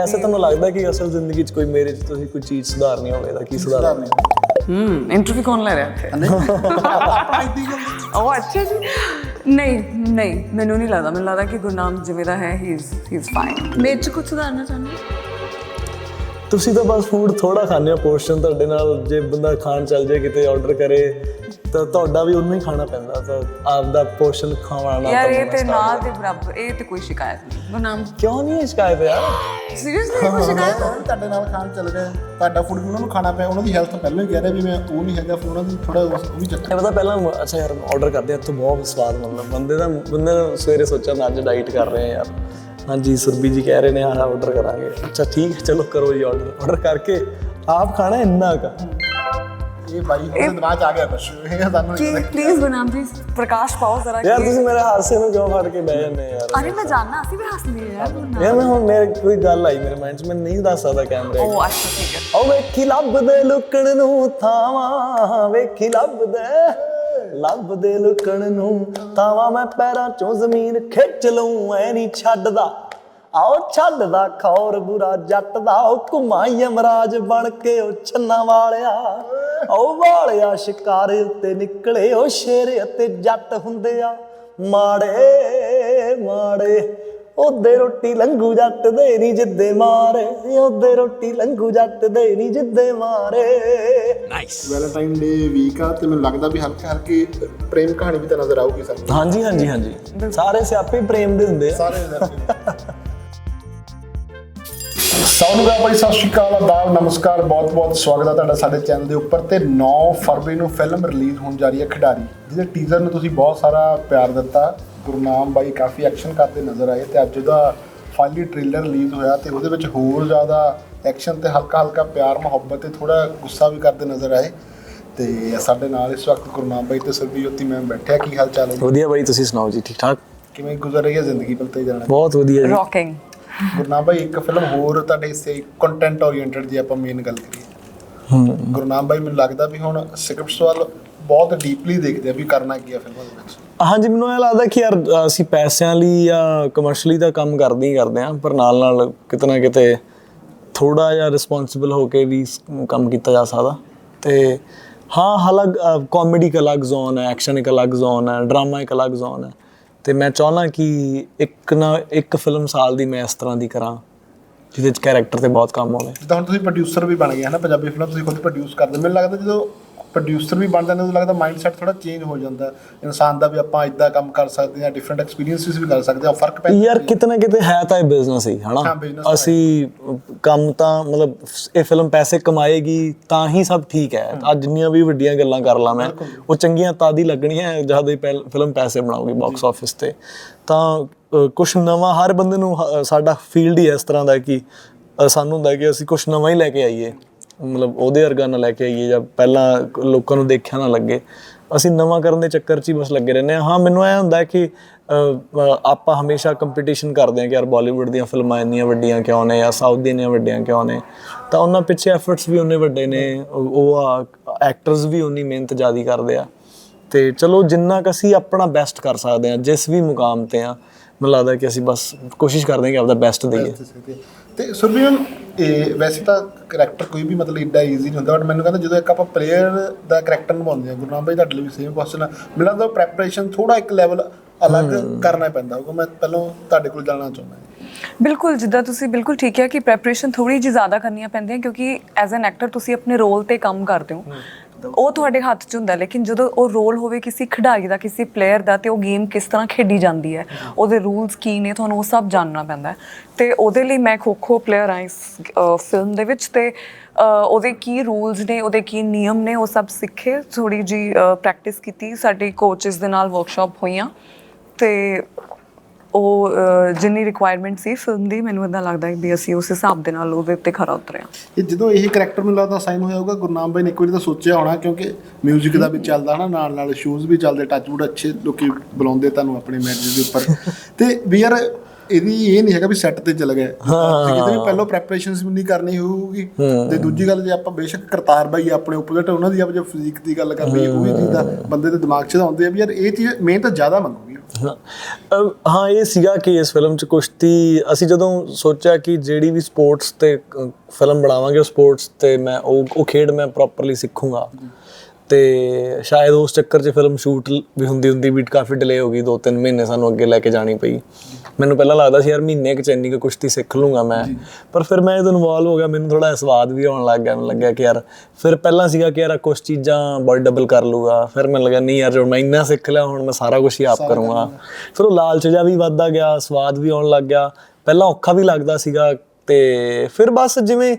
ਵੈਸੇ ਤੁਹਾਨੂੰ ਲੱਗਦਾ ਕਿ ਅਸਲ ਜ਼ਿੰਦਗੀ 'ਚ ਕੋਈ ਮੇਰੇ 'ਚ ਤੁਸੀਂ ਕੋਈ ਚੀਜ਼ ਸੁਧਾਰਨੀ ਹੋਵੇ ਤਾਂ ਕੀ ਸੁਧਾਰਨੀ? ਹੂੰ ਇੰਟਰਵਿਊ ਕੌਣ ਲੈ ਰਿਹਾ ਇੱਥੇ ਉਹ ਅੱਛਾ ਜੀ। ਨਹੀਂ ਨਹੀਂ ਮੈਨੂੰ ਨਹੀਂ ਲੱਗਦਾ। ਮੈਨੂੰ ਲੱਗਦਾ ਕਿ ਗੁਰਨਾਮ ਜਿਵੇਂ ਦਾ ਹੈ he is he is fine ਮੇਰੇ ਚ ਕੁਝ ਸੁਧਾਰਨਾ ਚਾਹੁੰਦੇ ਹੋ? ਤੁਸੀਂ ਤਾਂ ਬਸ ਫੂਡ ਥੋੜਾ ਖਾਂਦੇ ਹੋ ਪੋਰਸ਼ਨ ਤੁਹਾਡੇ ਨਾਲ ਜੇ ਬੰਦਾ ਖਾਣ ਚੱਲ ਜਾਏ ਕਿਤੇ ਆਰਡਰ ਕਰੇ ਤਾਂ ਤੁਹਾਡਾ ਵੀ ਉਹਨੂੰ ਹੀ ਖਾਣਾ ਪੈਂਦਾ ਤਾਂ ਆਪਦਾ ਪੋਰਸ਼ਨ ਖਾਣਾ ਯਾਰ ਇਹ ਤੇ ਨਾ ਦੇ ਬਰਾਬਰ ਇਹ ਤੇ ਕੋਈ ਸ਼ਿਕਾਇਤ ਨਹੀਂ। ਗੁਰਨਾਮ ਕਿਉਂ ਨਹੀਂ ਸ਼ਿਕਾਇਤ ਯਾਰ? ਸੀਰੀਅਸਲੀ ਕੋਈ ਸ਼ਿਕਾਇਤ? ਵੀ ਤੁਹਾਡੇ ਨਾਲ ਖਾਣ ਚੱਲ ਗਏ ਤੁਹਾਡਾ ਫੂਡ ਵੀ ਉਹਨਾਂ ਨੂੰ ਖਾਣਾ ਪਿਆ ਉਹਨਾਂ ਦੀ ਹੈਲਥ ਪਹਿਲਾਂ ਹੀ ਕਹਿ ਰਿਹਾ ਵੀ ਮੈਂ ਉਹ ਨਹੀਂ ਹੈਗਾ ਫਿਰ ਉਹਨਾਂ ਦੀ ਥੋੜਾ ਉਹ ਵੀ ਚੱਕਰ। ਇਹ ਪਤਾ ਪਹਿਲਾਂ ਅੱਛਾ ਯਾਰ ਆਰਡਰ ਕਰਦੇ ਆ ਤਾਂ ਬਹੁਤ ਸਵਾਦ ਮਤਲਬ ਬੰਦੇ ਦਾ ਬੰਦੇ ਨੇ ਸਵੇਰੇ ਸੋਚਿਆ ਮੈਂ ਅੱਜ ਡਾਈਟ ਕਰ ਰਹੇ ਆ ਯਾਰ। ਹਾਂਜੀ ਸੁਰਬੀ ਜੀ ਕਹਿ ਰਹੇ ਨੇ ਆਹ ਆਰਡਰ ਕਰਾਂਗੇ। ਅੱਛਾ ਠੀਕ ਹੈ ਚਲੋ ਕਰੋ ਜੀ ਆਰਡਰ ਆਰਡਰ ਕਰਕੇ ਆਪ ਖਾਣਾ ਇੰਨਾ ਕਾ? ਇਹ ਬਾਈ ਉਹਦੇ ਦਿਮਾਗ ਆ ਗਿਆ ਕੁਛ। ਇਹ ਸਾਨੂੰ ਕਿ ਪਲੀਜ਼ ਗੁਰਨਾਮ ਜੀ ਪ੍ਰਕਾਸ਼ ਪਾਓ ਜ਼ਰਾ ਯਾਰ ਤੁਸੀਂ ਮੇਰੇ ਹਾਸੇ ਨੂੰ ਕਿਉਂ ਫੜ ਕੇ ਬਹਿ ਜਾਂਦੇ ਯਾਰ? ਅਰੇ ਮੈਂ ਜਾਣਨਾ ਅਸੀਂ ਵੀ ਹੱਸਦੇ ਹਾਂ ਯਾਰ ਯਾਰ ਮੈਂ ਹੁਣ ਮੇਰੇ ਕੋਈ ਗੱਲ ਆਈ ਮੇਰੇ ਮਾਈਂਡ 'ਚ ਮੈਂ ਨਹੀਂ ਦੱਸ ਸਕਦਾ ਕੈਮਰੇ ਉਹ ਅੱਛਾ ਠੀਕ ਹੈ। ਓ ਵੇਖੀ ਲੱਭਦੇ ਲੁਕਣ ਨੂੰ ਥਾਵਾਂ ਵੇਖੀ ਲੱਭਦੇ ਲੱਭਦੇ ਲੁਕਣ ਨੂੰ ਥਾਵਾਂ ਮੈਂ ਪੈਰਾਂ ਚੋਂ ਜ਼ਮੀਨ ਖਿੱਚ ਲਊ, ਐ ਨਹੀਂ ਛੱਡਦਾ। ਆਓ ਛੱਡਦਾ ਖੌਰ ਬੁਰਾ ਜੱਟ ਦਾ, ਉਹ ਘੁਮਾ ਯਮਰਾਜ ਬਣ ਕੇ ਉਹ ਛੰਨਾ ਵਾਲਿਆ। ਓ ਵਾਲਿਆ ਸ਼ਿਕਾਰ ਉੱਤੇ ਨਿਕਲੇ, ਉਹ ਸ਼ੇਰ ਅਤੇ ਜੱਟ ਹੁੰਦੇ ਆ। ਮਾੜੇ ਮਾੜੇ। ਉਹਦੇ ਰੋਟੀ ਲੰਗੂ ਜੱਟ ਦੇ ਨਹੀਂ ਜਿੱਦੇ ਮਾਰੇ ਉਹਦੇ ਰੋਟੀ ਲੰਗੂ ਜੱਟ ਦੇ ਨਹੀਂ ਜਿੱਦੇ ਮਾਰੇ। ਵੈਲੈਂਟਾਈਨ ਡੇ ਵੀਕ ਆ ਤੇ ਮੈਨੂੰ ਲੱਗਦਾ ਵੀ ਹਲਕੇ ਹਲਕੇ ਪ੍ਰੇਮ ਕਹਾਣੀ ਵੀ ਤਾਂ ਨਜ਼ਰ ਆਊਗੀ ਸਾਨੂੰ ਹਾਂਜੀ ਹਾਂਜੀ ਹਾਂਜੀ। ਸਾਰੇ ਸਿਆਪੇ ਪ੍ਰੇਮ ਦੇ ਹੁੰਦੇ ਆ। ਸਾਰੇ ਸਾਊਂਡ ਦਾ ਭਾਈ ਸਤਿ ਸ਼੍ਰੀ ਅਕਾਲ ਆਦਾਬ ਨਮਸਕਾਰ ਬਹੁਤ ਬਹੁਤ ਸਵਾਗਤ ਹੈ ਤੁਹਾਡਾ ਸਾਡੇ ਚੈਨਲ ਦੇ ਉੱਪਰ ਤੇ 9 ਫਰਵਰੀ ਨੂੰ ਫਿਲਮ ਰਿਲੀਜ਼ ਹੋਣ ਜਾ ਰਹੀ ਹੈ ਖਿਡਾਰੀ ਜਿਹਦੇ ਟੀਜ਼ਰ ਨੂੰ ਤੁਸੀਂ ਬਹੁਤ ਸਾਰਾ ਪਿਆਰ ਦਿੱਤਾ। ਗੁਰਨਾਮ ਬਾਈ ਕਾਫੀ ਐਕਸ਼ਨ ਕਰਦੇ ਨਜ਼ਰ ਆਏ ਤੇ ਅੱਜ ਉਹਦਾ ਫਾਈਨਲੀ ਟ੍ਰੇਲਰ ਰਿਲੀਜ਼ ਹੋਇਆ ਤੇ ਉਹਦੇ ਵਿੱਚ ਹੋਰ ਜ਼ਿਆਦਾ ਐਕਸ਼ਨ ਤੇ ਹਲਕਾ ਹਲਕਾ ਪਿਆਰ ਮੁਹੱਬਤ ਤੇ ਥੋੜਾ ਗੁੱਸਾ ਵੀ ਕਰਦੇ ਨਜ਼ਰ ਆਏ ਤੇ ਸਾਡੇ ਨਾਲ ਇਸ ਵਕਤ ਗੁਰਨਾਮ ਬਾਈ ਤੇ ਸਰਬੀਯੋਤੀ ਮੈਮ ਬੈਠਿਆ ਕੀ ਹਾਲ ਚਾਲ ਹੈ? ਵਧੀਆ ਬਾਈ ਤੁਸੀਂ ਸੁਣਾਓ ਜੀ ਠੀਕ ਠਾਕ ਕਿਵੇਂ ਗੁਜ਼ਰ ਰਹੀ ਹੈ ਜ਼ਿੰਦਗੀ ਪਲਤੇ ਜਾਣਾ? ਬਹੁਤ ਵਧੀਆ ਜੀ। ਰੌਕਿੰਗ ਗੁਰਨਾਮ ਭਾਈ ਇੱਕ ਫਿਲਮ ਹੋਰ ਤੁਹਾਡੇ ਹਿੱਸੇ ਕੰਟੈਂਟ ਓਰੀਐਂਟਡ ਦੀ ਆਪਾਂ ਮੇਨ ਗੱਲ ਕਰੀਏ। ਹੂੰ। ਗੁਰਨਾਮ ਭਾਈ ਮੈਨੂੰ ਲੱਗਦਾ ਵੀ ਹੁਣ ਸਕ੍ਰਿਪਟਸ ਵੱਲ ਬਹੁਤ ਡੀਪਲੀ ਦੇਖਦੇ ਆ ਵੀ ਕਰਨਾ ਕੀ ਆ ਫਿਲਮਾਂ ਦੇ ਵਿੱਚ। ਹਾਂਜੀ ਮੈਨੂੰ ਇਹ ਲੱਗਦਾ ਕਿ ਯਾਰ ਅਸੀਂ ਪੈਸਿਆਂ ਲਈ ਜਾਂ ਕਮਰਸ਼ਲੀ ਦਾ ਕੰਮ ਕਰਦੇ ਹੀ ਕਰਦੇ ਆ ਪਰ ਨਾਲ ਨਾਲ ਕਿਤੇ ਨਾ ਕਿਤੇ ਥੋੜਾ ਜਿਹਾ ਰਿਸਪੌਂਸਿਬਲ ਹੋ ਕੇ ਵੀ ਕੰਮ ਕੀਤਾ ਜਾ ਸਕਦਾ। ਤੇ ਹਾਂ ਹਲਗ ਕਾਮੇਡੀ ਇੱਕ ਅਲੱਗ ਜ਼ੋਨ ਹੈ ਐਕਸ਼ਨ ਇੱਕ ਅਲੱਗ ਜ਼ੋਨ ਹੈ ਡਰਾਮਾ ਇੱਕ ਅਲੱਗ ਜ਼ੋਨ ਹੈ। ਤੇ ਮੈਂ ਚਾਹੁੰਦਾ ਕਿ ਇੱਕ ਨਾ ਇੱਕ ਫਿਲਮ ਸਾਲ ਦੀ ਮੈਂ ਇਸ ਤਰ੍ਹਾਂ ਦੀ ਕਰਾਂ ਜਿਹਦੇ ਚ ਕੈਰੈਕਟਰ ਤੇ ਬਹੁਤ ਕੰਮ ਹੋਵੇ ਜਿੱਦਾਂ ਹੁਣ ਤੁਸੀਂ ਪ੍ਰੋਡਿਊਸਰ ਵੀ ਬਣ ਗਏ ਹਨਾ ਪੰਜਾਬੀ ਫਿਲਮ ਤੁਸੀਂ ਖੁਦ ਪ੍ਰੋਡਿਊਸ ਕਰਦੇ ਮੈਨੂੰ ਲੱਗਦਾ ਜਦੋਂ ਪ੍ਰੋਡਿਊਸਰ ਵੀ ਬਣ ਜਾਂਦੇ ਉਦੋਂ ਲੱਗਦਾ ਮਾਈਂਡਸੈਟ ਥੋੜਾ ਚੇਂਜ ਹੋ ਜਾਂਦਾ। ਇਨਸਾਨ ਦਾ ਵੀ ਆਪਾਂ ਇਦਾਂ ਕੰਮ ਕਰ ਸਕਦੇ ਹਾਂ ਡਿਫਰੈਂਟ ਐਕਸਪੀਰੀਐਂਸਿਸ ਵੀ ਕਰ ਸਕਦੇ ਹਾਂ ਫ਼ਰਕ ਪੈਂਦਾ ਯਾਰ ਕਿਤੇ ਨਾ ਕਿਤੇ ਹੈ ਤਾਂ ਇਹ ਬਿਜ਼ਨਸ ਹੀ ਹਨਾ? ਅਸੀਂ ਕੰਮ ਤਾਂ ਮਤਲਬ ਇਹ ਫਿਲਮ ਪੈਸੇ ਕਮਾਏਗੀ ਤਾਂ ਹੀ ਸਭ ਠੀਕ ਹੈ। ਅੱਜ ਜਿੰਨੀਆਂ ਵੀ ਵੱਡੀਆਂ ਗੱਲਾਂ ਕਰ ਲਾਂ ਮੈਂ। ਉਹ ਚੰਗੀਆਂ ਤਾਂ ਦੀ ਲੱਗਣੀਆਂ ਜਦ ਇਹ ਫਿਲਮ ਪੈਸੇ ਬਣਾਉਗੀ ਬਾਕਸ ਆਫਿਸ ਤੇ। ਤਾਂ ਕੁਝ ਨਵਾਂ ਹਰ ਬੰਦੇ ਨੂੰ ਸਾਡਾ ਫੀਲਡ ਹੀ ਇਸ ਤਰ੍ਹਾਂ ਦਾ ਕਿ ਸਾਨੂੰ ਹੁੰਦਾ ਕਿ ਅਸੀਂ ਕੁਝ ਨਵਾਂ ਹੀ ਲੈ ਕੇ ਆਈਏ। ਮਤਲਬ ਉਹਦੇ ਵਰਗਾ ਨਾ ਲੈ ਕੇ ਆਈਏ ਜਾਂ ਪਹਿਲਾਂ ਲੋਕਾਂ ਨੂੰ ਦੇਖਿਆ ਨਾ ਲੱਗੇ। ਅਸੀਂ ਨਵਾਂ ਕਰਨ ਦੇ ਚੱਕਰ 'ਚ ਹੀ ਬਸ ਲੱਗੇ ਰਹਿੰਦੇ ਹਾਂ। ਹਾਂ ਮੈਨੂੰ ਇਹ ਹੁੰਦਾ ਕਿ ਆਪਾਂ ਹਮੇਸ਼ਾ ਕੰਪੀਟੀਸ਼ਨ ਕਰਦੇ ਹਾਂ ਕਿ ਯਾਰ ਬਾਲੀਵੁੱਡ ਦੀਆਂ ਫਿਲਮਾਂ ਇੰਨੀਆਂ ਵੱਡੀਆਂ ਕਿਉਂ ਨੇ ਜਾਂ ਸਾਊਥ ਦੀਆਂ ਇੰਨੀਆਂ ਵੱਡੀਆਂ ਕਿਉਂ ਨੇ। ਤਾਂ ਉਹਨਾਂ ਪਿੱਛੇ ਐਫਰਟਸ ਵੀ ਉਹਨੇ ਵੱਡੇ ਨੇ। ਉਹ- ਉਹ ਐਕਟਰਸ ਵੀ ਉਨੀ ਮਿਹਨਤ ਜ਼ਿਆਦੀ ਕਰਦੇ ਆ। ਤੇ ਚਲੋ ਜਿੰਨਾ ਕੁ ਅਸੀਂ ਆਪਣਾ ਬੈਸਟ ਕਰ ਸਕਦੇ ਹਾਂ ਜਿਸ ਵੀ ਮੁਕਾਮ ਤੇ ਆ ਮੈਨੂੰ ਲੱਗਦਾ ਕਿ ਅਸੀਂ ਬਸ ਕੋਸ਼ਿਸ਼ ਕਰਦੇ ਹਾਂ ਕਿ ਆਪਦਾ ਬੈਸਟ ਦਈਏ। ਤੇ ਮੈਮ ਇਹ ਵੈਸੇ ਤਾਂ ਕਰੈਕਟਰ ਕੋਈ ਵੀ ਮਤਲਬ ਏਡਾ ਈਜ਼ੀ ਨਹੀਂ ਹੁੰਦਾ ਬਟ ਮੈਨੂੰ ਕਹਿੰਦਾ ਜਦੋਂ ਇੱਕ ਆਪਾਂ ਪਲੇਅਰ ਦਾ ਕਰੈਕਟਰ ਨਿਭਾਉਂਦੇ ਆ ਗੁਰਨਾਮ ਭਾਈ ਤੁਹਾਡੇ ਲਈ ਵੀ ਸੇਮ ਕੁਐਸਚਨ ਆ। ਮੈਨੂੰ ਲੱਗਦਾ ਪ੍ਰੈਪਰੇਸ਼ਨ ਥੋੜਾ ਇੱਕ ਲੈਵਲ ਅਲੱਗ ਕਰਨਾ ਪੈਂਦਾ ਹੋਊਗਾ। ਮੈਂ ਪਹਿਲਾਂ ਤੁਹਾਡੇ ਕੋਲ ਜਾਣਨਾ ਚਾਹੁੰਦਾ ਹਾਂ ਬਿਲਕੁਲ ਜਿੱਦਾਂ ਤੁਸੀਂ ਬਿਲਕੁਲ ਠੀਕ ਹੈ ਕਿ ਪ੍ਰੈਪਰੇਸ਼ਨ ਥੋੜੀ ਜਿਹੀ ਜ਼ਿਆਦਾ ਕਰਨੀਆਂ ਪੈਂਦੀਆਂ ਕਿਉਂਕਿ ਐਜ਼ ਐਨ ਐਕਟਰ ਤੁਸੀਂ ਆਪਣੇ ਰੋਲ ਤੇ ਕੰਮ ਕਰਦੇ ਹੋ। ਉਹ ਤੁਹਾਡੇ ਹੱਥ 'ਚ ਹੁੰਦਾ ਲੇਕਿਨ ਜਦੋਂ ਉਹ ਰੋਲ ਹੋਵੇ ਕਿਸੇ ਖਿਡਾਰੀ ਦਾ ਕਿਸੇ ਪਲੇਅਰ ਦਾ ਤੇ ਉਹ ਗੇਮ ਕਿਸ ਤਰ੍ਹਾਂ ਖੇਡੀ ਜਾਂਦੀ ਹੈ ਉਹਦੇ ਰੂਲਸ ਕੀ ਨੇ ਤੁਹਾਨੂੰ ਉਹ ਸਭ ਜਾਣਨਾ ਪੈਂਦਾ ਤੇ ਉਹਦੇ ਲਈ ਮੈਂ ਖੋ-ਖੋ ਪਲੇਅਰ ਆ ਇਸ ਫਿਲਮ ਦੇ ਵਿੱਚ ਤੇ ਉਹਦੇ ਕੀ ਰੂਲਸ ਨੇ ਉਹਦੇ ਕੀ ਨਿਯਮ ਨੇ ਉਹ ਸਭ ਸਿੱਖੇ ਥੋੜੀ ਜੀ ਪ੍ਰੈਕਟਿਸ ਕੀਤੀ ਸਾਡੇ ਕੋਚਸ ਦੇ ਨਾਲ ਵਰਕਸ਼ਾਪ ਹੋਈਆਂ। ਤੇ ਉਹ ਜਿੰਨੀ ਰਿਕੁਆਇਰਮੈਂਟ ਸੀ ਫਿਲਮ ਦੀ ਮੈਨੂੰ ਇਦਾਂ ਲੱਗਦਾ ਵੀ ਅਸੀਂ ਉਸ ਹਿਸਾਬ ਦੇ ਨਾਲ ਉਹਦੇ ਉੱਤੇ ਖਰਾ ਉਤਰੇ ਹਾਂ ਇਹ ਜਦੋਂ ਇਹ ਕਰੈਕਟਰ ਮੈਨੂੰ ਲੱਗਦਾ ਸਾਈਨ ਹੋਇਆ ਹੋਊਗਾ ਗੁਰਨਾਮ ਭਾਈ ਨੇ ਇੱਕ ਵਾਰੀ ਤਾਂ ਸੋਚਿਆ ਹੋਣਾ ਕਿਉਂਕਿ 뮤직 ਦਾ ਵੀ ਚੱਲਦਾ ਹਨਾ ਨਾਲ ਨਾਲ ਸ਼ੋਜ਼ ਵੀ ਚੱਲਦੇ ਟੱਚਵੁੱਡ ਅੱਛੇ ਲੋਕੀ ਬੁਲਾਉਂਦੇ ਤੁਹਾਨੂੰ ਆਪਣੇ ਮੈਰਿਜ ਦੇ ਉੱਪਰ। ਤੇ ਵੀ ਯਾਰ ਇਹਦੀ ਇਹ ਨਹੀਂ ਹੈਗਾ ਵੀ ਸੈੱਟ ਤੇ ਚਲ ਗਏ। ਹਾਂ ਕਿਤੇ ਵੀ ਪਹਿਲਾਂ ਪ੍ਰੈਪਰੇਸ਼ਨਸ ਵੀ ਨਹੀਂ ਕਰਨੀ ਹੋਊਗੀ ਤੇ ਦੂਜੀ ਗੱਲ ਜੇ ਆਪਾਂ ਬੇਸ਼ੱਕ ਕਰਤਾਰ ਬਾਈ ਆਪਣੇ ਆਪੋਜ਼ਿਟ ਉਹਨਾਂ ਦੀ ਆਪਾਂ ਜੇ ਫਿਜ਼ੀਕ ਦੀ ਗੱਲ ਕਰ ਉਹ ਵੀ ਚੀਜ਼ ਦਾ ਬੰਦੇ ਦੇ ਦਿਮਾਗ 'ਚ ਤਾਂ ਆਉਂਦੇ ਆ ਵੀ ਯਾਰ ਇਹ ਚੀਜ਼ ਮਿਹਨਤ ਜ਼ਿਆਦਾ ਮੰਗੂਗੀ ਹਾਂ, ਇਹ ਸੀਗਾ ਕਿ ਇਸ ਫਿਲਮ 'ਚ ਕੁਸ਼ਤੀ, ਅਸੀਂ ਜਦੋਂ ਸੋਚਿਆ ਕਿ ਜਿਹੜੀ ਵੀ ਸਪੋਰਟਸ ਤੇ ਫਿਲਮ ਬਣਾਵਾਂਗੇ, ਉਹ ਸਪੋਰਟਸ ਤੇ ਮੈਂ, ਉਹ ਉਹ ਖੇਡ ਮੈਂ ਪ੍ਰੋਪਰਲੀ ਸਿੱਖੂੰਗਾ। ਤੇ ਸ਼ਾਇਦ ਉਸ ਚੱਕਰ 'ਚ ਫਿਲਮ ਸ਼ੂਟ ਵੀ ਹੁੰਦੀ ਹੁੰਦੀ ਵੀ ਕਾਫੀ ਡਿਲੇ ਹੋ ਗਈ ਦੋ ਤਿੰਨ ਮਹੀਨੇ ਸਾਨੂੰ ਅੱਗੇ ਲੈ ਕੇ ਜਾਣੀ ਪਈ। ਮੈਨੂੰ ਪਹਿਲਾਂ ਲੱਗਦਾ ਸੀ ਯਾਰ ਮਹੀਨੇ ਕੁ ਚ ਇੰਨੀ ਕੁ ਕੁਸ਼ਤੀ ਸਿੱਖ ਲੂੰਗਾ ਮੈਂ। ਪਰ ਫਿਰ ਮੈਂ ਇਹਦੇ ਇਨਵੋਲਵ ਹੋ ਗਿਆ ਮੈਨੂੰ ਥੋੜਾ ਸਵਾਦ ਵੀ ਆਉਣ ਲੱਗ ਗਿਆ। ਮੈਨੂੰ ਲੱਗਿਆ ਕਿ ਯਾਰ ਫਿਰ ਪਹਿਲਾਂ ਸੀਗਾ ਕਿ ਯਾਰ ਕੁਝ ਚੀਜ਼ਾਂ ਬੋਡੀ ਡਬਲ ਕਰ ਲੂਗਾ। ਫਿਰ ਮੈਨੂੰ ਲੱਗਾ ਨਹੀਂ ਯਾਰ ਜੋ ਮੈਂ ਇੰਨਾ ਸਿੱਖ ਲਿਆ ਹੁਣ ਮੈਂ ਸਾਰਾ ਕੁਝ ਹੀ ਆਪ ਕਰੂੰਗਾ। ਫਿਰ ਉਹ ਲਾਲਚ ਜਿਹਾ ਵੀ ਵੱਧਦਾ ਗਿਆ ਸਵਾਦ ਵੀ ਆਉਣ ਲੱਗ ਗਿਆ। ਪਹਿਲਾਂ ਔਖਾ ਵੀ ਲੱਗਦਾ ਸੀਗਾ ਤੇ ਫਿਰ ਬਸ ਜਿਵੇਂ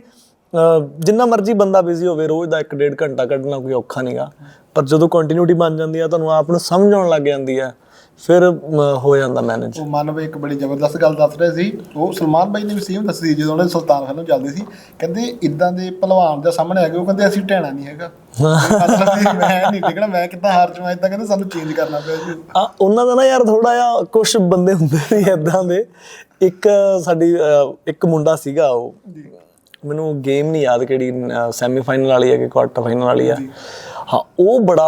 ਜਿੰਨਾ ਮਰਜ਼ੀ ਬੰਦਾ ਬਿਜ਼ੀ ਹੋਵੇ ਰੋਜ਼ ਦਾ 1.5 ਘੰਟਾ ਕੱਢਣਾ ਕੋਈ ਔਖਾ ਨਹੀਂਗਾ ਪਰ ਜਦੋਂ ਕੰਟੀਨਿਊਟੀ ਬਣ ਜਾਂਦੀ ਆ ਤੁਹਾਨੂੰ ਆਪ ਨੂੰ ਸਮਝ ਆਉਣ ਲੱਗ ਜਾਂਦੀ ਆ ਫਿਰ ਹੋ ਜਾਂਦਾ ਮੈਨੇਜ ਉਹ ਮਾਨਵ ਇੱਕ ਬੜੀ ਜ਼ਬਰਦਸਤ ਗੱਲ ਦੱਸ ਰਹੇ ਸੀ। ਉਹ ਸਲਮਾਨ ਬਾਈ ਨੇ ਵੀ ਸੇਮ ਦੱਸੀ ਸੀ ਜਦੋਂ ਉਹਨੇ ਸੁਲਤਾਨ ਫਿਲਮ ਚੱਲਦੀ ਸੀ। ਕਹਿੰਦੇ ਇਦਾਂ ਦੇ ਪਹਿਲਵਾਨ ਦੇ ਸਾਹਮਣੇ ਆ ਗਏ ਉਹ ਕਹਿੰਦੇ ਅਸੀਂ ਢਹਿਣਾ ਨਹੀਂ ਹੈਗਾ। ਮੈਂ ਨਹੀਂ ਟਿਕਣਾ ਮੈਂ ਕਿੱਦਾਂ ਹਾਰ ਜਾਵਾਂ ਇਦਾਂ ਕਹਿੰਦੇ ਸਾਨੂੰ ਚੇਂਜ ਕਰਨਾ ਪਿਆ ਜੀ। ਆ ਉਹਨਾਂ ਦਾ ਨਾ ਯਾਰ ਥੋੜਾ ਜਿਹਾ ਕੁਝ ਬੰਦੇ ਹੁੰਦੇ ਸੀ ਇਦਾਂ ਦੇ। ਇੱਕ ਸਾਡੀ ਇੱਕ ਮੁੰਡਾ ਸੀਗਾ ਉਹ ਮੈਨੂੰ ਗੇਮ ਨਹੀਂ ਯਾਦ ਕਿਹੜੀ ਸੈਮੀਫਾਈਨਲ ਵਾਲੀ ਹੈ ਕਿ ਕੁਆਟਰ ਫਾਈਨਲ ਵਾਲੀ ਆ। ਹਾਂ ਉਹ ਬੜਾ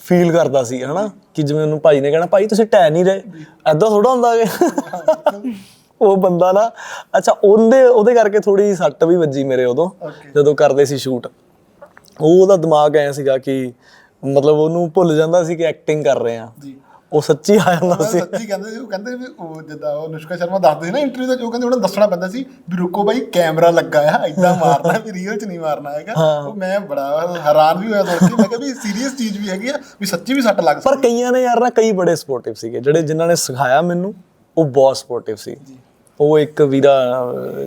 ਫੀਲ ਕਰਦਾ ਸੀ ਹਨਾ? ਕਿ ਜਿਵੇਂ ਉਹਨੂੰ ਭਾਈ ਨੇ ਕਹਿਣਾ ਭਾਈ ਤੁਸੀਂ ਟੈ ਨਹੀਂ ਰਹੇ। ਐਦਾਂ ਥੋੜਾ ਹੁੰਦਾ ਕਿ ਉਹ ਬੰਦਾ ਨਾ ਅੱਛਾ ਉਹਦੇ ਉਹਦੇ ਕਰਕੇ ਥੋੜੀ ਸੱਟ ਵੀ ਵੱਜੀ ਮੇਰੇ ਉਦੋਂ ਜਦੋਂ ਕਰਦੇ ਸੀ ਸ਼ੂਟ ਉਹ ਉਹਦਾ ਦਿਮਾਗ ਐ ਸੀਗਾ ਕਿ ਮਤਲਬ ਉਹਨੂੰ ਭੁੱਲ ਜਾਂਦਾ ਸੀ ਕਿ ਐਕਟਿੰਗ ਕਰ ਰਹੇ ਆ। ਜੀ। ਉਹ ਸੱਚੀ ਆ ਜਾਂਦਾ ਸੀ। ਸੱਚੀ ਕਹਿੰਦੇ ਸੀ ਉਹ ਕਹਿੰਦੇ ਵੀ ਉਹ ਜਿੱਦਾਂ ਉਹ ਅਨੁਸ਼ਕਾ ਸ਼ਰਮਾ ਦੱਸਦੇ ਸੀ ਨਾ ਇੰਟਰਵਿਊ ਦੇ ਜੋ ਕਹਿੰਦੇ ਉਹਨਾਂ ਦੱਸਣਾ ਪੈਂਦਾ ਸੀ ਵੀ ਰੁਕੋ ਬਾਈ ਕੈਮਰਾ ਲੱਗਾ ਆ ਇਦਾਂ ਮਾਰਨਾ ਵੀ ਰੀਅਲ 'ਚ ਨਹੀਂ ਮਾਰਨਾ ਹੈਗਾ। ਉਹ ਮੈਂ ਬੜਾ ਹੈਰਾਨ ਵੀ ਹੋਇਆ ਕੇ ਮੈਂ ਕਿਹਾ ਵੀ ਸੀਰੀਅਸ ਚੀਜ਼ ਵੀ ਹੈਗੀ ਆ ਵੀ ਸੱਚੀ ਵੀ ਸੱਟ ਲੱਗ ਪਰ ਕਈਆਂ ਨੇ ਯਾਰ ਨਾ ਕਈ ਬੜੇ ਸਪੋਰਟਿਵ ਸੀਗੇ ਜਿਹੜੇ ਜਿਨ੍ਹਾਂ ਨੇ ਸਿਖਾਇਆ ਮੈਨੂੰ ਉਹ ਬਹੁਤ ਸਪੋਰਟਿਵ ਸੀ। ਉਹ ਇੱਕ ਵੀਰਾ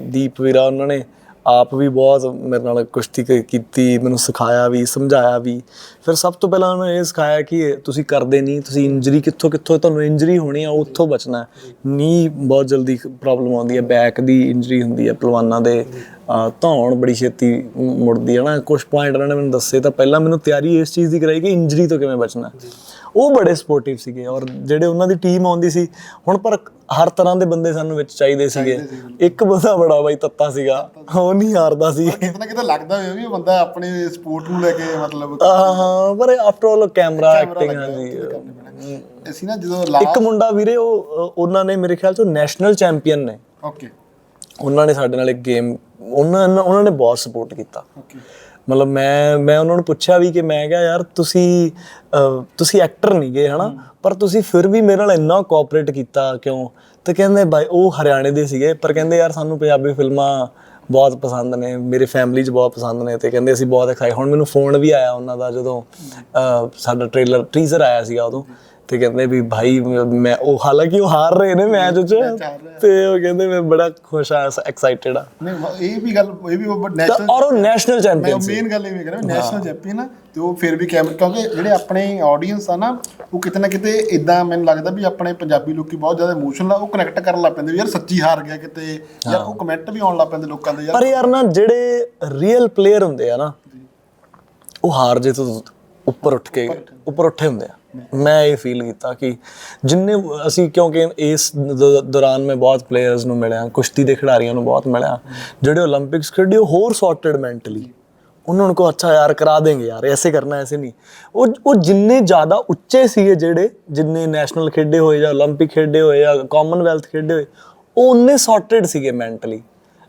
ਦੀਪ ਵੀਰਾ ਉਹਨਾਂ ਨੇ ਆਪ ਵੀ ਬਹੁਤ ਮੇਰੇ ਨਾਲ ਕੁਸ਼ਤੀ ਕ- ਕੀਤੀ ਮੈਨੂੰ ਸਿਖਾਇਆ ਵੀ ਸਮਝਾਇਆ ਵੀ। ਫਿਰ ਸਭ ਤੋਂ ਪਹਿਲਾਂ ਉਹਨਾਂ ਨੇ ਇਹ ਸਿਖਾਇਆ ਕਿ ਤੁਸੀਂ ਕਰਦੇ ਨਹੀਂ ਤੁਸੀਂ ਇੰਜਰੀ ਕਿੱਥੋਂ ਕਿੱਥੋਂ ਤੁਹਾਨੂੰ ਇੰਜਰੀ ਹੋਣੀ ਆ ਉੱਥੋਂ ਬਚਣਾ ਹੈ। ਨੀ ਬਹੁਤ ਜਲਦੀ ਪ੍ਰੋਬਲਮ ਆਉਂਦੀ ਹੈ ਬੈਕ ਦੀ ਇੰਜਰੀ ਹੁੰਦੀ ਹੈ ਪਹਿਲਵਾਨਾਂ ਦੇ। ਅਹ, ਧੌਣ ਬੜੀ ਛੇਤੀ ਮ- ਮੁੜਦੀ ਹੈ ਨਾ। ਕੁਝ ਪੁਆਇੰਟ ਉਹਨਾਂ ਨੇ ਮੈਨੂੰ ਦੱਸੇ ਤਾਂ ਪਹਿਲਾਂ ਮੈਨੂੰ ਤਿਆਰੀ ਇਸ ਚੀਜ਼ ਦੀ ਕਰਾਈ ਕਿ ਇੰਜਰੀ ਤੋਂ ਕਿਵੇਂ ਬਚਣਾ ਉਹ ਬੜੇ ਸਪੋਰਟਿਵ ਸੀਗੇ ਔਰ ਜਿਹੜੇ ਉਹਨਾਂ ਦੀ ਟੀਮ ਆਉਂਦੀ ਸੀ ਹੁਣ ਪਰ ਹਰ ਤਰ੍ਹਾਂ ਦੇ ਬੰਦੇ ਸਾਨੂੰ ਵਿੱਚ ਚਾਹੀਦੇ ਸੀਗੇ। ਇੱਕ ਬੰਦਾ ਬੜਾ ਬਾਈ ਤੱਤਾ ਸੀਗਾ ਉਹ ਨਹੀਂ ਹਾਰਦਾ ਸੀ। ਕਿਤੇ ਨਾ ਕਿਤੇ ਲੱਗਦਾ ਹੋਇਆ ਵੀ ਬੰਦਾ ਆਪਣੇ ਸਪੋਰਟ ਨੂੰ ਲੈ ਕੇ ਮਤਲਬ ਹਾਂ ਪਰ ਆਫਟਰ ਆਲ ਕੈਮਰਾ ਐਕਟਿੰਗ ਹਾਂਜੀ। ਅਸੀਂ ਨਾ ਜਦੋਂ ਇੱਕ ਮੁੰਡਾ ਵੀਰੇ ਉਹ ਉਹਨਾਂ ਨੇ ਮੇਰੇ ਖਿਆਲ ਚੋਂ ਨੈਸ਼ਨਲ ਚੈਂਪੀਅਨ ਨੇ। ਓਕੇ ਉਹਨਾਂ ਨੇ ਸਾਡੇ ਨਾਲ ਇੱਕ ਗੇਮ ਉਹਨਾਂ ਉਹਨਾਂ ਨੇ ਬਹੁਤ ਸਪੋਰਟ ਕੀਤਾ। ਓਕੇ ਮਤਲਬ ਮੈਂ ਮੈਂ ਉਹਨਾਂ ਨੂੰ ਪੁੱਛਿਆ ਵੀ ਕਿ ਮੈਂ ਕਿਹਾ ਯਾਰ ਤੁਸੀਂ ਤੁਸੀਂ ਐਕਟਰ ਨਹੀਂ ਗਏ ਹਨਾ? ਪਰ ਤੁਸੀਂ ਫਿਰ ਵੀ ਮੇਰੇ ਨਾਲ ਇੰਨਾ ਕੋਆਪਰੇਟ ਕੀਤਾ ਕਿਉਂ? ਤੇ ਕਹਿੰਦੇ ਬਾਈ ਉਹ ਹਰਿਆਣੇ ਦੇ ਸੀਗੇ ਪਰ ਕਹਿੰਦੇ ਯਾਰ ਸਾਨੂੰ ਪੰਜਾਬੀ ਫਿਲਮਾਂ ਬਹੁਤ ਪਸੰਦ ਨੇ ਮੇਰੀ ਫੈਮਿਲੀ 'ਚ ਬਹੁਤ ਪਸੰਦ ਨੇ। ਤੇ ਕਹਿੰਦੇ ਅਸੀਂ ਬਹੁਤ ਐਕਸਾਈਟ ਹੁਣ ਮੈਨੂੰ ਫੋਨ ਵੀ ਆਇਆ ਉਹਨਾਂ ਦਾ ਜਦੋਂ ਸਾਡਾ ਟ੍ਰੇਲਰ ਟੀਜ਼ਰ ਆਇਆ ਸੀਗਾ ਉਦੋਂ। ਤੇ ਕਹਿੰਦੇ ਵੀ ਭਾਈ ਮੈਂ ਉਹ ਹਾਲਾਂਕਿ ਉਹ ਹਾਰ ਰਹੇ ਨੇ ਮੈਚ 'ਚ ਤੇ ਉਹ ਕਹਿੰਦੇ ਮੈਂ ਬੜਾ ਖੁਸ਼ ਆ ਐਕਸਾਈਟਡ ਆ ਨਹੀਂ ਇਹ ਵੀ ਗੱਲ ਇਹ ਵੀ ਨੈਸ਼ਨਲ ਔਰ ਉਹ ਨੈਸ਼ਨਲ ਚੈਂਪੀਅਨ ਸੀ। ਮੇਨ ਗੱਲ ਇਹ ਵੀ ਕਰਾਂ ਨੈਸ਼ਨਲ ਚੈਂਪੀਅਨ ਆ ਤੇ ਉਹ ਫਿਰ ਵੀ ਕੈਮਰਾ ਕਿਉਂਕਿ ਜਿਹੜੇ ਆਪਣੇ ਆਡੀਅנס ਆ ਨਾ ਉਹ ਕਿਤੇ ਨਾ ਕਿਤੇ ਇਦਾਂ ਮੈਨੂੰ ਲੱਗਦਾ ਵੀ ਆਪਣੇ ਪੰਜਾਬੀ ਲੋਕੀ ਬਹੁਤ ਜ਼ਿਆਦਾ ਇਮੋਸ਼ਨਲ ਆ ਉਹ ਕਨੈਕਟ ਕਰਨ ਲੱਗ ਪੈਂਦੇ ਯਾਰ ਸੱਚੀ ਹਾਰ ਗਿਆ ਕਿਤੇ ਯਾਰ ਉਹ ਕਮੈਂਟ ਵੀ ਆਉਣ ਲੱਗ ਪੈਂਦੇ ਲੋਕਾਂ ਦੇ ਯਾਰ। ਪਰ ਯਾਰ ਨਾ ਜਿਹੜੇ ਰੀਅਲ ਪਲੇਅਰ ਹੁੰਦੇ ਆ ਨਾ ਉਹ ਹਾਰ ਜੇ ਤੋਂ ਉੱਪਰ ਉੱਠ ਕੇ ਉੱਪਰ ਉੱਠੇ ਹੁੰਦੇ ਆ। ਮੈਂ ਇਹ ਫੀਲ ਕੀਤਾ ਕਿ ਜਿੰਨੇ ਅਸੀਂ ਕਿਉਂਕਿ ਇਸ ਦੌਰਾਨ ਮੈਂ ਬਹੁਤ ਪਲੇਅਰਸ ਨੂੰ ਮਿਲਿਆ, ਕੁਸ਼ਤੀ ਦੇ ਖਿਡਾਰੀਆਂ ਨੂੰ ਬਹੁਤ ਮਿਲਿਆ। ਜਿਹੜੇ 올림픽ਸ ਖੇਡੇ, ਉਹ ਹੋਰ ਸੌਰਟਡ ਮੈਂਟਲੀ ਉਹਨਾਂ ਨੂੰ ਕੋ ਅੱਛਾ ਯਾਰ, ਕਰਾ ਦੇਂਗੇ ਯਾਰ, ਐਸੇ ਕਰਨਾ, ਐਸੇ ਨਹੀਂ। ਉਹ ਉਹ ਜਿੰਨੇ ਜ਼ਿਆਦਾ ਉੱਚੇ ਸੀਗੇ ਜਿਹੜੇ, ਜਿੰਨੇ ਨੈਸ਼ਨਲ ਖੇਡੇ ਹੋਏ ਜਾਂ 올림픽 ਖੇਡੇ ਹੋਏ ਜਾਂ ਕਾਮਨਵੈਲਥ ਖੇਡੇ ਹੋਏ, ਉਹ ਉਹਨੇ ਸੌਰਟਡ ਸੀਗੇ ਮੈਂਟਲੀ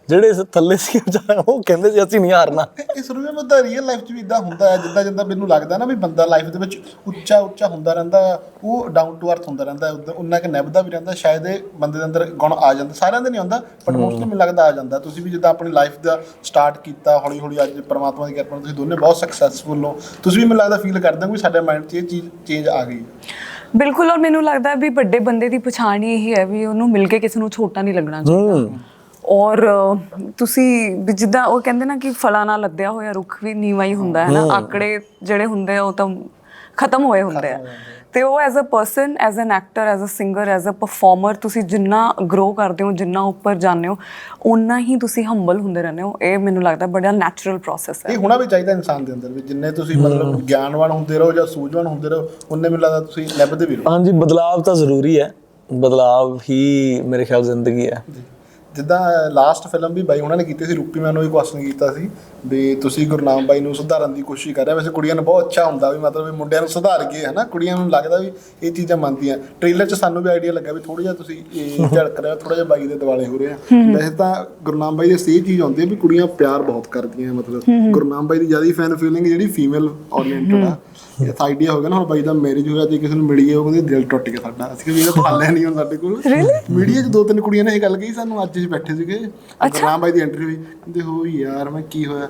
ਜਿਹੜੇ ਇਸ ਥੱਲੇ ਸੀ ਉਹ ਕਹਿੰਦੇ ਸੀ ਅਸੀਂ ਨਹੀਂ ਹਾਰਨਾ। ਇਹ ਸ਼ੁਰੂ ਵਿੱਚ ਤਾਂ ਰੀਅਲ ਲਾਈਫ 'ਚ ਵੀ ਇਦਾਂ ਹੁੰਦਾ ਹੈ ਜਿੱਦਾਂ ਜਿੱਦਾਂ ਮੈਨੂੰ ਲੱਗਦਾ ਨਾ ਵੀ ਬੰਦਾ ਲਾਈਫ ਦੇ ਵਿੱਚ ਉੱਚਾ ਉੱਚਾ ਹੁੰਦਾ ਰਹਿੰਦਾ ਉਹ ਡਾਊਨ ਟੂ ਅਰਥ ਹੁੰਦਾ ਰਹਿੰਦਾ ਉਦਾਂ- ਉਨਾ ਕਿ ਨਿਭਦਾ ਵੀ ਰਹਿੰਦਾ ਸ਼ਾਇਦ ਇਹ ਬੰਦੇ ਦੇ ਅੰਦਰ ਗੁਣ ਆ ਜਾਂਦਾ ਸਾਰਿਆਂ ਦੇ ਨਹੀਂ ਆਉਂਦਾ ਬਟ ਮੋਸਟਲੀ ਮੈਨੂੰ ਲੱਗਦਾ ਆ ਜਾਂਦਾ। ਤੁਸੀਂ ਵੀ ਜਿੱਦਾਂ ਆਪਣੀ ਲਾਈਫ ਦਾ ਸਟਾਰਟ ਕੀਤਾ ਹੌਲੀ ਹੌਲੀ ਅੱਜ ਪ੍ਰਮਾਤਮਾ ਦੀ ਕਿਰਪਾ ਨਾਲ ਤੁਸੀਂ ਦੋਨੇ ਬਹੁਤ ਸਕਸੈਸਫੁਲ ਹੋ। ਤੁਸੀਂ ਵੀ ਮੈਨੂੰ ਲੱਗਦਾ ਫੀਲ ਕਰਦੇ ਹੋ ਕਿ ਸਾਡੇ ਮਾਈਂਡ 'ਚ ਇਹ ਚੀਜ਼ ਚੇਂਜ ਆ ਗਈ। ਬਿਲਕੁਲ ਔਰ ਮੈਨੂੰ ਲੱਗਦਾ ਵੀ ਵੱਡੇ ਬੰਦੇ ਦੀ ਪਛਾਣ ਹੀ ਇਹੀ ਹੈ ਵੀ ਉਹਨੂੰ ਮਿਲ ਕੇ ਕਿਸੇ ਨੂੰ ਛੋਟਾ ਨਹੀਂ ਲੱਗਣਾ ਚਾਹੀਦਾ। ਔਰ ਤੁਸੀਂ ਵੀ ਜਿੱਦਾਂ ਉਹ ਕਹਿੰਦੇ ਨਾ ਕਿ ਫਲਾਂ ਨਾਲ ਲੱਦਿਆ ਹੋਇਆ ਰੁੱਖ ਵੀ ਨੀਵਾਂ ਹੀ ਹੁੰਦਾ ਹੈ ਨਾ ਆਕੜੇ ਜਿਹੜੇ ਹੁੰਦੇ ਆ ਉਹ ਤਾਂ ਖਤਮ ਹੋਏ ਹੁੰਦੇ ਆ। ਤੇ ਉਹ as a person as an actor as a singer as a performer ਤੁਸੀਂ ਜਿੰਨਾ ਗਰੋ ਕਰਦੇ ਹੋ ਜਿੰਨਾ ਉੱਪਰ ਜਾਂਦੇ ਹੋ ਓਨਾ ਹੀ ਤੁਸੀਂ ਹੰਬਲ ਹੁੰਦੇ ਰਹਿੰਦੇ ਹੋ। ਇਹ ਮੈਨੂੰ ਲੱਗਦਾ ਬੜਾ ਨੈਚੁਰਲ ਪ੍ਰੋਸੈਸ ਹੈ। ਇਹ ਹੋਣਾ ਵੀ ਚਾਹੀਦਾ ਇਨਸਾਨ ਦੇ ਅੰਦਰ ਵੀ ਜਿੰਨੇ ਤੁਸੀਂ ਮਤਲਬ ਗਿਆਨਵਾਨ ਹੁੰਦੇ ਰਹੋ ਜਾਂ ਸੂਝਵਾਨ ਹੁੰਦੇ ਰਹੋ ਉਹਨੇ ਮੈਨੂੰ ਲੱਗਦਾ ਤੁਸੀਂ ਨਿਭਦੇ ਵੀ ਰਹੋ। ਹਾਂਜੀ ਬਦਲਾਵ ਤਾਂ ਜ਼ਰੂਰੀ ਹੈ। ਬਦਲਾਵ ਹੀ ਮੇਰੇ ਖਿਆਲ ਜ਼ਿੰਦਗੀ ਹੈ। ਜਿੱਦਾਂ ਲਾਸਟ ਫਿਲਮ ਵੀ ਬਾਈ ਉਹਨਾਂ ਨੇ ਕੀਤੀ ਸੀ ਰੂਪੀ ਮੈਂ ਉਹਨੂੰ ਵੀ ਕੁਐਸਚਨ ਕੀਤਾ ਸੀ ਵੀ ਤੁਸੀਂ ਗੁਰਨਾਮ ਬਾਈ ਨੂੰ ਸੁਧਾਰਨ ਦੀ ਕੋਸ਼ਿਸ਼ ਕਰ ਰਹੇ ਹੋ। ਵੈਸੇ ਕੁੜੀਆਂ ਨੂੰ ਬਹੁਤ ਅੱਛਾ ਹੁੰਦਾ ਵੀ ਮਤਲਬ ਵੀ ਮੁੰਡਿਆਂ ਨੂੰ ਸੁਧਾਰ ਕੇ ਹਨਾ ਕੁੜੀਆਂ ਨੂੰ ਲੱਗਦਾ ਵੀ ਇਹ ਚੀਜ਼ਾਂ ਮੰਨਦੀਆਂ। ਟ੍ਰੇਲਰ 'ਚ ਸਾਨੂੰ ਵੀ ਆਈਡੀਆ ਲੱਗਾ ਵੀ ਥੋੜਾ ਜਿਹਾ ਤੁਸੀਂ ਇਹ ਝਲਕ ਰਿਹਾ ਥੋੜਾ ਜਿਹਾ ਬਾਈ ਦੇ ਦਿਵਾਲੇ ਹੋ ਰਹੇ। ਆ ਵੈਸੇ ਤਾਂ ਗੁਰਨਾਮ ਬਾਈ ਦੇ ਸਹੀ ਚੀਜ਼ ਆਉਂਦੀ ਹੈ ਵੀ ਕੁੜੀਆਂ ਪਿਆਰ ਬਹੁਤ ਕਰਦੀਆਂ ਮਤਲਬ ਗੁਰਨਾਮ ਬਾਈ ਦੀ ਜ਼ਿਆਦਾ ਫੈਨ ਫੀਲਿੰਗ ਜਿਹੜੀ ਫੀਮੇਲ ਓਰੀਐਂਟਡ ਆ ਇਹ ਤਾਂ ਆਈਡੀਆ ਹੋ ਗਿਆ ਨਾ ਹੁਣ ਬਾਈ ਦਾ ਮੈਰਿਜ ਹੋਇਆ ਜੇ ਕਿਸੇ ਨੂੰ ਮਿਲੀਏ ਉਹ ਕਹਿੰਦੇ ਦਿਲ ਟੁੱਟ ਗਿਆ ਸਾਡਾ। ਅਸੀਂ ਵੀ ਇਹ ਪਾਲਿਆ ਨਹੀਂ ਹੁਣ ਸਾਡੇ ਕੋਲ। ਮੀਡੀਆ 'ਚ ਦੋ ਤਿੰਨ ਕੁੜੀਆਂ ਨੇ ਇਹ ਗੱਲ ਕਹੀ ਸਾਨੂੰ ਅੱਜ ਬੈਠੇ ਸੀਗੇ। ਗੁਰਨਾਮ ਬਾਈ ਦੀ ਐਂਟਰੀ ਹੋਈ। ਕਹਿੰਦੇ ਹੋ ਯਾਰ ਮੈਂ ਕੀ ਹੋਇਆ?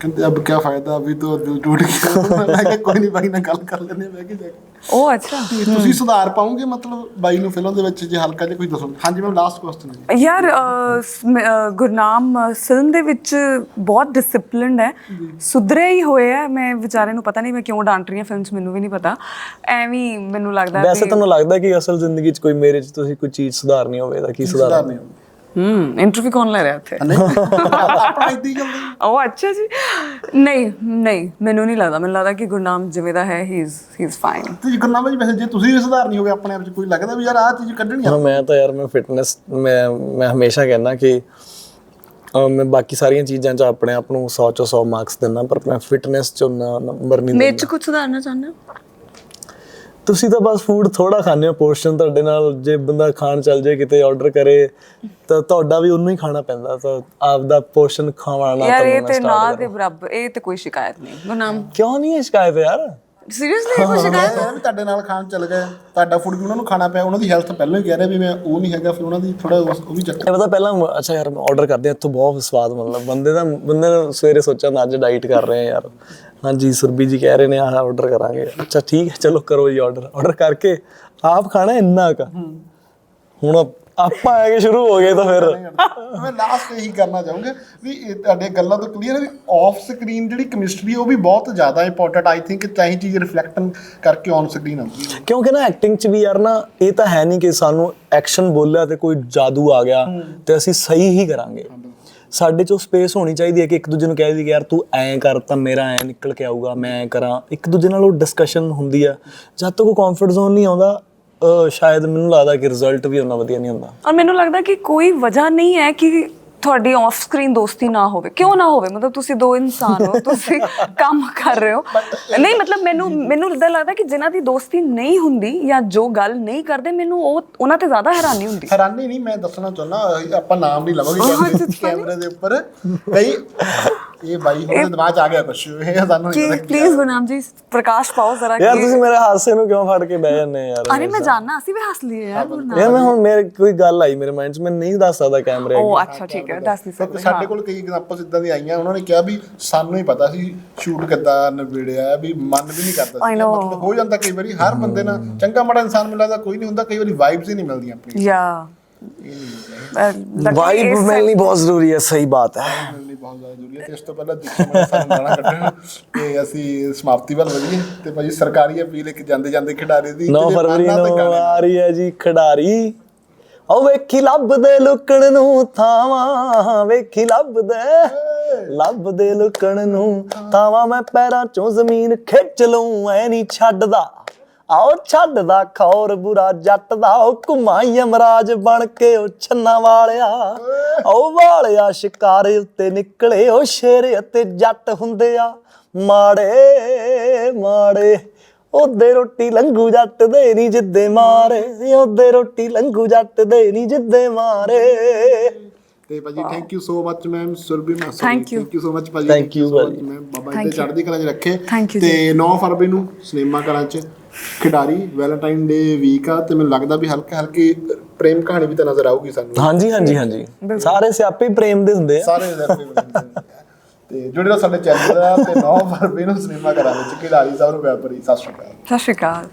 ਕਹਿੰਦੇ ਅਬ ਕੀ ਫਾਇਦਾ ਅਭੀ तो ਦਿਲ ਟੁੱਟ ਗਿਆ। ਮੈਂ ਕਿਹਾ ਕੋਈ ਨਹੀਂ ਬਾਈ ਨਾਲ ਗੱਲ ਕਰ ਲੈਂਦੇ ਬਹਿ ਕੇ ਜਾ ਕੇ। ਉਹ ਅੱਛਾ। ਤੇ ਤੁਸੀਂ ਸੁਧਾਰ ਪਾਉਂਗੇ ਮਤਲਬ ਬਾਈ ਨੂੰ ਫਿਲਮ ਦੇ ਵਿੱਚ ਜੇ ਹਲਕਾ ਜਿਹਾ ਕੁਝ ਦੱਸੋ? ਹਾਂਜੀ ਮੈਂ ਲਾਸਟ ਕੁਐਸਚਨ ਯਾਰ ਗੁਰਨਾਮ ਫਿਲਮ ਦੇ ਵਿੱਚ ਬਹੁਤ ਡਿਸਪਲਿਨਡ ਹੈ। ਸੁਧਰੇ ਹੀ ਹੋਏ ਆ ਮੈਂ ਵਿਚਾਰੇ ਨੂੰ ਪਤਾ ਨਹੀਂ ਮੈਂ ਕਿਉਂ ਡਾਂਟ ਰਹੀ ਹਾਂ ਫਿਲਮ 'ਚ ਮੈਨੂੰ ਵੀ ਨਹੀਂ ਪਤਾ। ਐਵੇਂ ਮੈਨੂੰ ਲੱਗਦਾ ਵੈਸੇ ਤੁਹਾਨੂੰ ਲੱਗਦਾ ਕਿ ਅਸਲ ਜ਼ਿੰਦਗੀ 'ਚ ਕੋਈ ਮੇਰੇ 'ਚ ਤੁਸੀਂ ਕੋਈ ਚੀਜ਼ ਸੁਧਾਰਨੀ ਹੋਵੇ ਤਾਂ ਕੀ ਸੁਧਾਰ ਸੁਧਾਰਨੀ? ਨਹੀਂ ਹੂੰ ਇੰਟਰਵਿਊ ਕੌਣ ਲੈ ਰਿਹਾ ਇੱਥੇ ਨਹੀਂ ਆਪਣਾ ਇਦਾਂ ਹੀ ਚੱਲਦਾ ਜੀ। ਉਹ ਅੱਛਾ ਜੀ। ਨਹੀਂ ਨਹੀਂ ਮੈਨੂੰ ਨਹੀਂ ਲੱਗਦਾ। ਮੈਨੂੰ ਲੱਗਦਾ ਕਿ ਗੁਰਨਾਮ ਜਿਵੇਂ ਦਾ ਹੈ he is he is fine ਤੇ ਜੀ ਗੁਰਨਾਮ ਬਾਈ ਵੈਸੇ ਜੇ ਤੁਸੀਂ ਵੀ ਸੁਧਾਰਨੀ ਹੋਵੇ ਆਪਣੇ ਆਪ 'ਚ ਕੋਈ ਲੱਗਦਾ ਵੀ ਯਾਰ ਆਹ ਚੀਜ਼ ਕੱਢਣੀ ਆ? ਮੈਂ ਤਾਂ ਯਾਰ ਮੈਂ ਫਿਟਨੈਸ ਮੈਂ ਮੈਂ ਹਮੇਸ਼ਾ ਕਹਿੰਦਾ ਕਿ ਮੈਂ ਬਾਕੀ ਸਾਰੀਆਂ ਚੀਜ਼ਾਂ 'ਚ ਆਪਣੇ ਆਪ ਨੂੰ 100 ਚੋਂ 100 ਮਾਰਕਸ ਦਿੰਦਾ ਪਰ ਆਪਣਾ ਫਿਟਨੈਸ 'ਚ ਨੰਬਰ ਨਹੀਂ ਮੇਰੇ ਦਿੰਦਾ। ਚ ਕੁਝ ਸੁਧਾਰਨਾ ਚਾਹੁੰਦੇ ਤੁਸੀਂ ਤਾਂ ਬਸ ਫੂਡ ਥੋੜਾ ਖਾਂਦੇ ਹੋ ਪੋਰਸ਼ਨ ਤੁਹਾਡੇ ਨਾਲ ਜੇ ਬੰਦਾ ਖਾਣ ਚੱਲ ਜੇ ਕਿਤੇ ਆਰਡਰ ਕਰੇ ਤਾਂ ਤੁਹਾਡਾ ਵੀ ਉਹਨੂੰ ਹੀ ਖਾਣਾ ਪੈਂਦਾ ਤਾਂ ਆਪ ਦਾ ਪੋਰਸ਼ਨ ਖਾਣਾ ਯਾਰ ਇਹ ਤੇ ਨਾ ਦੇ ਬਰਾਬਰ ਇਹ ਤੇ ਕੋਈ ਸ਼ਿਕਾਇਤ ਨਹੀਂ। ਗੁਰਨਾਮ ਕਿਉਂ ਨਹੀਂ ਇਹ ਸ਼ਿਕਾਇਤ ਯਾਰ? ਸੀਰੀਅਸਲੀ ਕੋਈ ਸ਼ਿਕਾਇਤ ਵੀ ਤੁਹਾਡੇ ਨਾਲ ਖਾਣ ਚੱਲ ਗਏ ਤੁਹਾਡਾ ਫੂਡ ਵੀ ਉਹਨਾਂ ਨੂੰ ਖਾਣਾ ਪਿਆ ਉਹਨਾਂ ਦੀ ਹੈਲਥ ਪਹਿਲਾਂ ਹੀ ਕਹਿ ਰਿਹਾ ਵੀ ਮੈਂ ਉਹ ਨਹੀਂ ਹੈਗਾ ਫਿਰ ਉਹਨਾਂ ਦੀ ਥੋੜਾ ਉਹ ਵੀ ਚੱਕਰ ਇਹ ਪਤਾ ਪਹਿਲਾਂ ਅੱਛਾ ਯਾਰ ਆਰਡਰ ਕਰਦੇ ਆ ਇੱਥੋਂ ਬਹੁਤ ਸਵਾਦ ਮਤਲਬ ਬੰਦੇ ਦਾ ਬੰਦੇ ਨੂੰ ਸਵੇਰੇ ਸੋਚਾਂ ਅੱਜ ਡਾਈਟ ਕਰ ਰਹੇ ਆ ਯਾਰ। ਹਾਂਜੀ ਸੁਰਬੀ ਜੀ ਕਹਿ ਰਹੇ ਨੇ ਆਹ ਆਰਡਰ ਕਰਾਂਗੇ। ਅੱਛਾ ਠੀਕ ਹੈ ਚਲੋ ਕਰੋ ਜੀ ਆਰਡਰ ਆਰਡਰ ਕਰਕੇ ਆਪ ਖਾਣਾ ਇੰਨਾ ਕ? ਹੁਣ ਆਪਾਂ ਆ ਕੇ ਸ਼ੁਰੂ ਹੋ ਗਏ ਤਾਂ ਫਿਰ। ਮੈਂ ਲਾਸਟ ਇਹੀ ਕਰਨਾ ਚਾਹੂੰਗਾ ਵੀ ਇਹ ਤੁਹਾਡੇ ਗੱਲਾਂ ਤੋਂ ਕਲੀਅਰ ਹੈ ਵੀ ਆਫ ਸਕਰੀਨ ਜਿਹੜੀ ਕੈਮਿਸਟਰੀ ਉਹ ਵੀ ਬਹੁਤ ਜ਼ਿਆਦਾ ਇੰਪੋਰਟੈਂਟ ਆਈ ਥਿੰਕ ਚਾਹੀ ਚੀਜ਼ ਰਿਫਲੈਕਟ ਕਰਕੇ ਔਨ ਸਕਰੀਨ ਆਉਂਦੀ ਹੈ। ਕਿਉਂਕਿ ਨਾ ਐਕਟਿੰਗ 'ਚ ਵੀ ਯਾਰ ਨਾ ਇਹ ਤਾਂ ਹੈ ਨਹੀਂ ਕਿ ਸਾਨੂੰ ਐਕਸ਼ਨ ਬੋਲਿਆ ਤੇ ਕੋਈ ਜਾਦੂ ਆ ਗਿਆ ਤੇ ਅਸੀਂ ਸਹੀ ਹੀ ਕਰਾਂਗੇ। ਸਾਡੇ 'ਚ ਉਹ ਸਪੇਸ ਹੋਣੀ ਚਾਹੀਦੀ ਹੈ ਕਿ ਇੱਕ ਦੂਜੇ ਨੂੰ ਕਹਿ ਦੀ ਕਿ ਯਾਰ ਤੂੰ ਐਂ ਕਰ ਤਾਂ ਮੇਰਾ ਐਂ ਨਿਕਲ ਕੇ ਆਊਗਾ, ਮੈਂ ਐਂ ਕਰਾਂ। ਇੱਕ ਦੂਜੇ ਨਾਲ ਉਹ ਡਿਸਕਸ਼ਨ ਹੁੰਦੀ ਆ ਜਦ ਤੱਕ ਉਹ ਕੰਫਰਟ ਜ਼ੋਨ ਨਹੀਂ ਆਉਂਦਾ, ਅਹ, ਸ਼ਾਇਦ ਮੈਨੂੰ ਲੱਗਦਾ ਕਿ ਰਿਜ਼ਲਟ ਵੀ ਉਹਨਾਂ ਵਧੀਆ ਨਹੀਂ ਹੁੰਦਾ। ਔਰ ਮੈਨੂੰ ਲੱਗਦਾ ਕਿ ਕੋਈ ਵਜ੍ਹਾ ਨਹੀਂ ਹੈ ਕਿ ਤੁਹਾਡੀ ਆਫ ਸਕਰੀਨ ਦੋਸਤੀ ਨਾ ਹੋਵੇ। ਕਿਉਂ ਨਾ ਹੋਵੇ? ਮਤਲਬ ਤੁਸੀਂ ਦੋ ਇਨਸਾਨ ਹੋ ਤੁਸੀਂ ਕੰਮ ਕਰ ਰਹੇ ਹੋ। ਨਹੀਂ ਮਤਲਬ ਮੈਨੂੰ ਮੈਨੂੰ ਇਦਾਂ ਲੱਗਦਾ ਕਿ ਜਿਨ੍ਹਾਂ ਦੀ ਦੋਸਤੀ ਨਹੀਂ ਹੁੰਦੀ ਜਾਂ ਜੋ ਗੱਲ ਨਹੀਂ ਕਰਦੇ ਮੈਨੂੰ ਉਹ ਉਹਨਾਂ ਤੇ ਜ਼ਿਆਦਾ ਹੈਰਾਨੀ ਹੁੰਦੀ। ਹੈਰਾਨੀ ਨਹੀਂ ਮੈਂ ਦੱਸਣਾ ਚਾਹੁੰਦਾ ਆਪਾਂ ਨਾਮ ਨਹੀਂ ਲਵਾਂਗੇ ਕੈਮਰੇ ਦੇ ਉੱਪਰ। ਕਈ ਇਹ ਬਾਈ ਹੁਣ ਦਿਮਾਗ 'ਚ ਆ ਗਿਆ ਕੁਛ। ਇਹ ਸਾਨੂੰ ਨਹੀਂ ਕਿ ਪਤਾ ਕੀ ਪਲੀਜ਼ ਗੁਰਨਾਮ ਜੀ ਪ੍ਰਕਾਸ਼ ਪਾਓ ਜ਼ਰਾ ਯਾਰ ਤੁਸੀਂ ਮੇਰੇ ਹਾਸੇ ਨੂੰ ਕਿਉਂ ਫੜ ਕੇ ਬਹਿ ਜਾਂਦੇ ਯਾਰ? ਅਰੇ ਮੈਂ ਜਾਣਨਾ ਅਸੀਂ ਵੀ ਹੱਸ ਲਈਏ ਯਾਰ ਗੁਰਨਾਮ ਯਾਰ ਮੈਂ ਹੁਣ ਮੇਰੇ ਕੋਈ ਗੱਲ ਆਈ ਮੇਰੇ ਮਾਈਂਡ 'ਚ ਮੈਂ ਨਹੀਂ ਦੱਸ ਸਕਦਾ ਕੈਮਰੇ ਅੱਗੇ। ਉਹ ਅੱਛਾ ਠੀਕ ਹੈ ਦੱਸ ਨਹੀਂ ਸਕਦੇ ਸਾਡੇ ਕੋਲ ਕਈ ਐਗਜ਼ਾਮਪਲਸ ਇਦਾਂ ਦੀ ਆਈਆਂ ਉਹਨਾਂ ਨੇ ਕਿਹਾ ਵੀ ਸਾਨੂੰ ਹੀ ਪਤਾ ਸੀ ਸ਼ੂਟ ਕਿੱਦਾਂ ਨਵੇੜਿਆ ਵੀ ਮਨ ਵੀ ਨਹੀਂ ਕਰਦਾ ਸੀ. ਮਤਲਬ ਹੋ ਜਾਂਦਾ ਕਈ ਵਾਰੀ ਹਰ ਬੰਦੇ ਨਾਲ ਚੰਗਾ ਮਾੜਾ ਇਨਸਾਨ ਮਿਲਦਾ ਕੋਈ ਨਹੀਂ ਹੁੰਦਾ ਕਈ ਵਾਰੀ ਵਾਈਬਸ ਹੀ ਨਹੀਂ ਮਿਲਦੀਆਂ ਆਪਣੀ ਯਾ ਵਾਈਬ ਮਿਲਣੀ ਬਹੁਤ ਜ਼ਰੂਰੀ ਹੈ ਸਹੀ ਬਾਤ ਹੈ। ਮਿਲਣੀ ਬਹੁਤ ਜ਼ਿਆਦਾ ਜ਼ਰੂਰੀ ਹੈ। ਤੇ ਇਸ ਤੋਂ ਪਹਿਲਾਂ ਦੇਖੀ ਮੈਂ ਸਾਨੂੰ ਗਾਣਾ ਕੱਢਣ ਤੇ ਅਸੀਂ ਸਮਾਪਤੀ ਵੱਲ ਵਧੀਏ ਤੇ ਭਾਜੀ ਸਰਕਾਰੀ ਅਪੀਲ ਇੱਕ ਜਾਂਦੇ ਜਾਂਦੇ ਖਿਡਾਰੀ ਦੀ 9 ਜਿਹੜੇ ਫਰਵਰੀ ਮਾਨਾਂ ਨੂੰ ਆ ਰਹੀ ਹੈ ਜੀ ਖਿਡਾਰੀ। ਓ ਵੇਖੀ ਲੱਭਦੇ ਲੁਕਣ ਨੂੰ ਥਾਵਾਂ ਵੇਖੀ ਲੱਭਦੇ ਲੱਭਦੇ ਲੁਕਣ ਨੂੰ ਥਾਵਾਂ। ਮੈਂ ਪੈਰਾਂ ਚੋਂ ਜ਼ਮੀਨ ਖਿੱਚ ਲਊ ਐ ਨਹੀਂ ਛੱਡਦਾ। ਆਓ ਛੱਡਦਾ ਖੌਰ ਬੁਰਾ ਜੱਟ ਦਾ ਉਹ ਘੁਮਾਈ ਅਮਰਾਜ ਬਣ ਕੇ ਉਹ ਛੰਨਾ ਵਾਲਿਆ ਉਹ ਵਾਲਿਆ ਸ਼ਿਕਾਰ ਉੱਤੇ ਨਿਕਲੇ ਉਹ ਸ਼ੇਰ ਅਤੇ ਜੱਟ ਹੁੰਦੇ ਆ ਮਾੜੇ ਮਾੜੇ ਉਹਦੇ ਰੋਟੀ ਲੰਗੂ ਜੱਟ ਦੇ ਨਹੀਂ ਜਿੱਦੇ ਮਾਰੇ ਉਹਦੇ ਰੋਟੀ ਲੰਗੂ ਜੱਟ ਦੇ ਨਹੀਂ ਜਿੱਦੇ ਮਾਰੇ ਤੇ ਭਾਜੀ thank you so much ma'am Surbhi ma'am Thank you. Thank you so much ਭਾਜੀ Thank you, ਭਾਜੀ। ma'am। ਬਾਬਾ Thank ਜੀ you. ਚੜ੍ਹਦੀ ਕਲਾ 'ਚ ਰੱਖੇ Thank you ਤੇ 9 ਫਰਵਰੀ ਨੂੰ ਸਿਨੇਮਾ ਘਰਾਂ 'ਚ ਖਿਡਾਰੀ ਵੈਲੈਂਟਾਈਨ ਡੇ ਵੀਕ ਆ ਤੇ ਮੈਨੂੰ ਲੱਗਦਾ ਵੀ ਹਲਕੇ ਹਲਕੀ ਪ੍ਰੇਮ ਕਹਾਣੀ ਵੀ ਤਾਂ ਨਜ਼ਰ ਆਊਗੀ ਸਾਨੂੰ। ਹਾਂਜੀ ਹਾਂਜੀ ਹਾਂਜੀ। ਸਾਰੇ ਸਿਆਪੇ ਪ੍ਰੇਮ ਦੇ ਹੁੰਦੇ ਆ। ਸਾਰੇ ਦੇ ਤੇ ਜੁੜੇ ਰਹੋ ਸਾਡੇ ਚੈਨਲ ਦਾ ਤੇ 9 ਫਰਵਰੀ ਨੂੰ ਸਿਨੇਮਾ ਘਰਾਂ ਵਿੱਚ ਖਿਡਾਰੀ ਸਾਹਿਬ ਨੂੰ ਵੈਪਰੀ ਸਤਿ ਸ਼੍ਰੀ ਅਕਾਲ। ਸਤਿ ਸ਼੍ਰੀ ਅਕਾਲ।